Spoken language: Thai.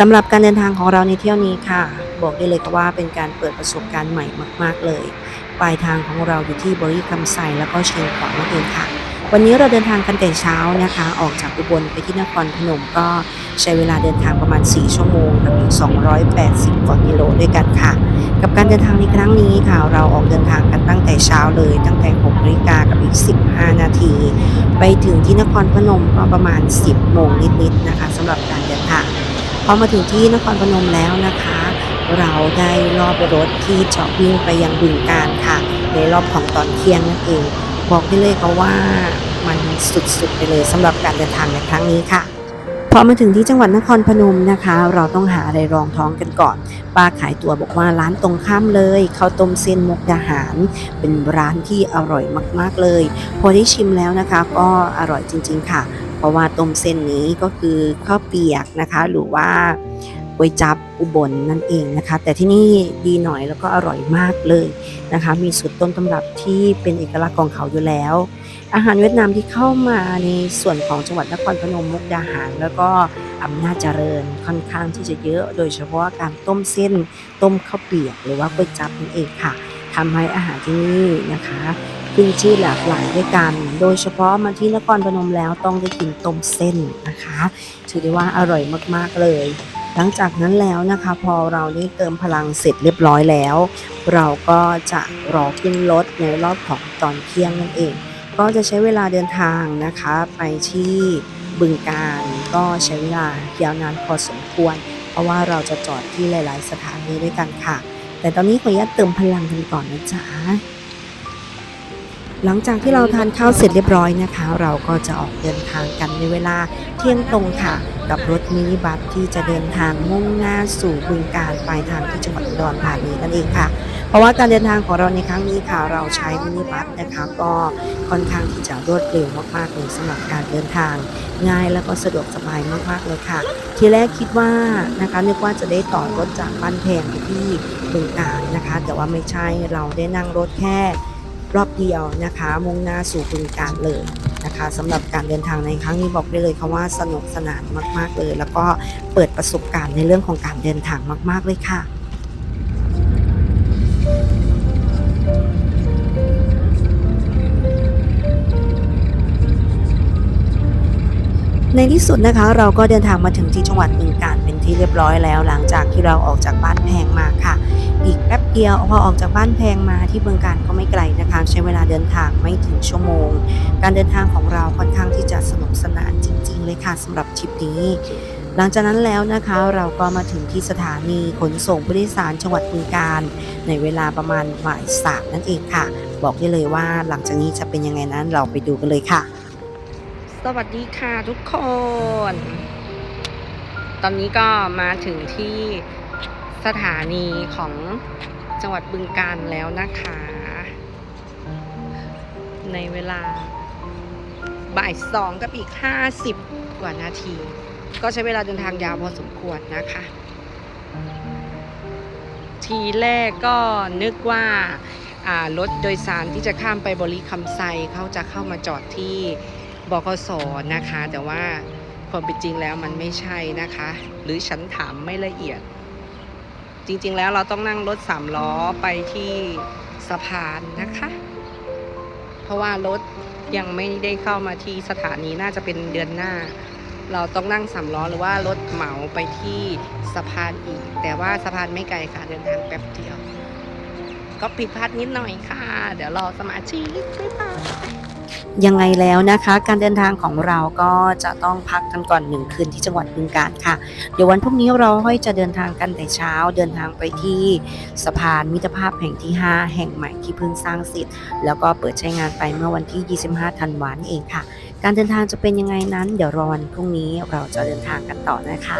สำหรับการเดินทางของเราในเที่ยวนี้ค่ะ บอกได้เลยค่ะว่าเป็นการเปิดประสบการณ์ใหม่มาก ๆ เลย ปลายทางของเราอยู่ที่บริคำไซแล้วก็เชียงขวางนั่นเองค่ะ วันนี้เราเดินทางกันแต่เช้านะคะ ออกจากอุบลไปที่นครพนมก็ใช้เวลาเดินทางประมาณ 4 ชั่วโมงกับอีก 280 กว่ากิโลด้วยกันค่ะ กับการเดินทางในครั้งนี้ค่ะ เราออกเดินทางกันตั้งแต่เช้าเลย ตั้งแต่6นาฬิกากับอีก 15 นาที ไปถึงที่นครพนมก็ประมาณ 10 โมงนิดๆนะคะสำหรับการเดินทาง พอมาถึงที่นครพนมแล้วนะคะ เราได้รอบรถที่เจาะวิ่งไปยังบึงการค่ะในรอบของตอนเที่ยงนั่นเอง บอกได้เลยค่ะว่ามันสุดๆไปเลยสำหรับการเดินทางในครั้งนี้ค่ะพอมาถึงที่จังหวัดนครพนมนะคะ เราต้องหาอะไรรองท้องกันก่อน ป้าขายตัวบอกว่าร้านตรงข้ามเลยข้าวต้มเส้นมุกดาหาร เป็นร้านที่อร่อยมากๆเลย พอได้ชิมแล้วนะคะ ก็อร่อยจริง ๆ ค่ะ เพราะว่าต้มเส้นนี้ก็คือข้าวเปียกนะคะ หรือว่าก๋วยจับอุบลนั่นเองนะคะ แต่ที่นี่ดีหน่อยแล้วก็อร่อยมากเลยนะคะ มีสูตรต้นตำรับที่เป็นเอกลักษณ์ของเขาอยู่แล้ว อาหารเวียดนามที่เข้ามาในส่วนของจังหวัดนครพนมมุกดาหาร แล้วก็อำนาจเจริญค่อนข้างที่จะเยอะ โดยเฉพาะการต้มเส้น ต้มข้าวเปียก หรือว่าก๋วยจับนั่นเองค่ะทำให้อาหารที่นี่นะคะ ขึ้นชื่อหลากหลายด้วยกัน โดยเฉพาะมาที่นครพนมแล้วต้องได้กินต้มเส้นนะคะ ถือได้ว่าอร่อยมากๆเลย หลังจากนั้นแล้วนะคะพอเราได้เติมพลังเสร็จเรียบร้อยแล้ว เราก็จะรอขึ้นรถในรอบของตอนเที่ยงนั่นเอง ก็จะใช้เวลาเดินทางนะคะ ไปที่บึงการก็ใช้เวลายาวนานพอสมควร เพราะว่าเราจะจอดที่หลาย ๆ สถานีด้วยกันค่ะ แต่ตอนนี้ขออนุญาตเติมพลังกันก่อนนะจ๊ะ หลังจากที่เราทานข้าวเสร็จเรียบร้อยนะคะ เราก็จะออกเดินทางกันในเวลาเที่ยงตรงค่ะ กับรถมินิบัสที่จะเดินทางมุ่งหน้าสู่บึงการปลายทางที่จังหวัดอุดรธานีนั่นเองค่ะ เพราะว่าการเดินทางของเราในครั้งนี้ค่ะ เราใช้มินิบัสนะคะ ก็ค่อนข้างที่จะรวดเร็วมากๆเลยสำหรับการเดินทาง ง่ายแล้วก็สะดวกสบายมากๆเลยค่ะ ทีแรกคิดว่านะคะนึกว่าจะได้ต่อรถจากบ้านแพงไปที่บึงการนะคะ แต่ว่าไม่ใช่เราได้นั่งรถแค่ รอบเดียวนะคะ มุ่งหน้าสู่บึงการเลยนะคะสำหรับการเดินทางในครั้งนี้บอกได้เลยค่ะว่าสนุกสนานมาก ๆเลย แล้วก็เปิดประสบการณ์ในเรื่องของการเดินทางมาก ๆเลยค่ะในที่สุดนะคะเราก็เดินทางมาถึงที่จังหวัดบึงกาฬเป็นที่เรียบร้อยแล้ว หลังจากที่เราออกจากบ้านแพงมาค่ะ อีกแป๊บเดียวพอออกจากบ้านแพงมาที่บึงการก็ไม่ไกลนะคะ ใช้เวลาเดินทางไม่ถึงชั่วโมง การเดินทางของเราค่อนข้างที่จะสนุกสนานจริง ๆ เลยค่ะสำหรับทริปนี้หลังจากนั้นแล้วนะคะเราก็มาถึงที่สถานีขนส่งผู้โดยสารจังหวัดบึงการ ในเวลาประมาณบ่ายสามนั่นเองค่ะ บอกได้เลยว่าหลังจากนี้จะเป็นยังไงนั้นเราไปดูกันเลยค่ะ สวัสดีค่ะทุกคน ตอนนี้ก็มาถึงที่ สถานีของจังหวัดบึงการแล้วนะคะ ในเวลาบ่ายสองกับอีก 50 กว่านาที ก็ใช้เวลาเดินทางยาวพอสมควรนะคะ ทีแรกก็นึกว่ารถโดยสารที่จะข้ามไปบริคำไซเขาจะเข้ามาจอดที่บกสนะคะ แต่ว่าความเป็นจริงแล้วมันไม่ใช่นะคะ หรือฉันถามไม่ละเอียด จริงๆแล้วเราต้องนั่งรถสามล้อไปที่สะพานนะคะ เพราะว่ารถยังไม่ได้เข้ามาที่สถานีน่าจะเป็นเดือนหน้า เราต้องนั่งสามล้อหรือว่ารถเหมาไปที่สะพานอีก แต่ว่าสะพานไม่ไกลค่ะเดินทางแป๊บเดียว ก็ผิดพลาดนิดหน่อยค่ะ เดี๋ยวรอสมาชิกบ๊ายบาย ยังไงแล้วนะคะ การเดินทางของเราก็จะต้องพักกันก่อนหนึ่งคืนที่จังหวัดบึงกาฬค่ะ เดี๋ยววันพรุ่งนี้เราค่อยจะเดินทางกันแต่เช้า เดินทางไปที่สะพานมิตรภาพแห่งที่ 5 แห่งใหม่ที่เพิ่งสร้างเสร็จแล้วก็เปิดใช้งานไปเมื่อวันที่ 25 ธันวาคมนี่เองค่ะ การเดินทางจะเป็นยังไงนั้น เดี๋ยวรอวันพรุ่งนี้เราจะเดินทางกันต่อนะคะ